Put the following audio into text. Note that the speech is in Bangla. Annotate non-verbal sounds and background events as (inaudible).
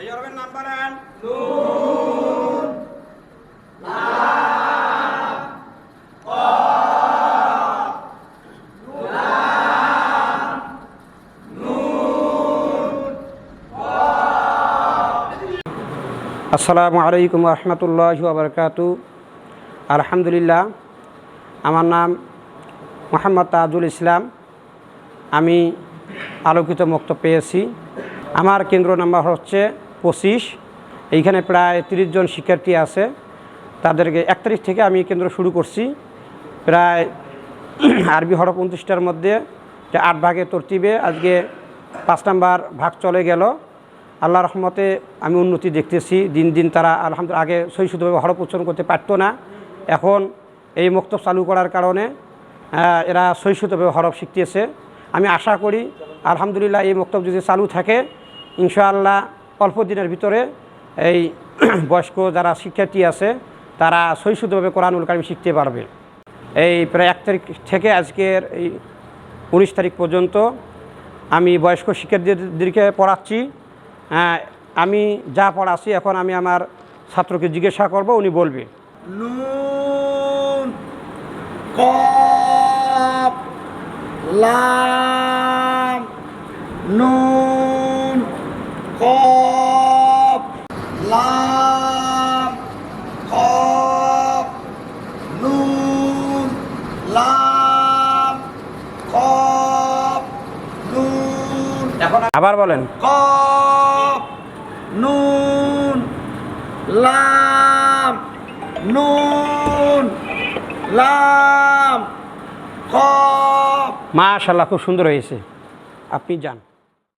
এই নাম বলেন আসসালামু আলাইকুম রহমতুল্লাহ বারকাতু আলহামদুলিল্লাহ আমার নাম মোহাম্মদ তাজুল ইসলাম। আমি আলোকিত মুক্ত পেয়েছি। আমার কেন্দ্র নাম্বার হচ্ছে পঁচিশ। এইখানে প্রায় তিরিশ জন শিক্ষার্থী আছে। তাদেরকে এক তারিখ থেকে আমি কেন্দ্র শুরু করছি। প্রায় আরবি হরফ উনত্রিশটার মধ্যে আট ভাগে তরতিবে। আজকে পাঁচ নাম্বার ভাগ চলে গেল। আল্লাহ রহমতে আমি উন্নতি দেখতেছি। দিন দিন তারা আলহামদুলিল্লাহ আগে সই শুদ্ধভাবে হরফ উচ্চারণ করতে পারতো না। এখন এই মক্তব চালু করার কারণে এরা সই শুদ্ধভাবে হরফ শিখতেছে। আমি আশা করি, আলহামদুলিল্লাহ এই মক্তব যদি চালু থাকে, ইনশাআল্লাহ অল্প দিনের ভিতরে এই (clears throat) বয়স্ক যারা শিক্ষার্থী আছে তারা শুদ্ধভাবে কোরআনুল কারিম শিখতে পারবে। এই প্রায় এক তারিখ থেকে আজকের এই উনিশ তারিখ পর্যন্ত আমি বয়স্ক শিক্ষার্থীদেরকে পড়াচ্ছি। হ্যাঁ, আমি যা পড়াচ্ছি এখন আমি আমার ছাত্রকে জিজ্ঞাসা করব উনি বলবে। লাম নুন। আবার বলেন। কফ নুন লাম নুন লাম কফ মাশাল্লাহ খুব সুন্দর হয়েছে। আপনি যান।